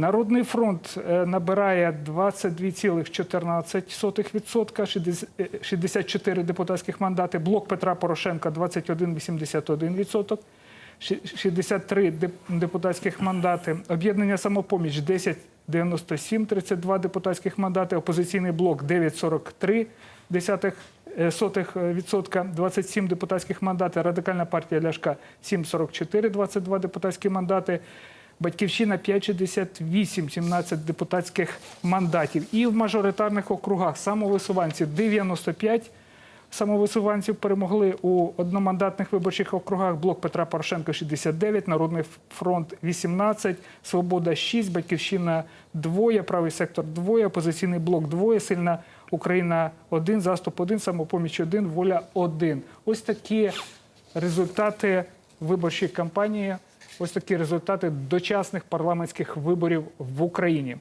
Народний фронт е, набирає 22,14%, 60 е, 64 депутатських мандати. Блок Петра Порошенка 21,81%, ші- 63 деп- депутатських мандати. Об'єднання самопоміч 10,97, 32 депутатських мандати. Опозиційний блок 9,43 десятих е, сотих е, відсотка, 27 депутатських мандатів. Радикальна партія Ляшка 7,44, 22 депутатські мандати. Батьківщина 5,68, 17 депутатських мандатів. І в мажоритарних округах самовисуванців 95 самовисуванців перемогли у одномандатних виборчих округах. Блок Петра Порошенка 69, Народний фронт 18, Свобода 6, Батьківщина 2, Правий сектор 2, Опозиційний блок 2, Сильна Україна 1, Заступ 1, Самопоміч 1, Воля 1. Ось такі результати виборчої кампанії. Ось такі результати дочасних парламентських виборів в Україні.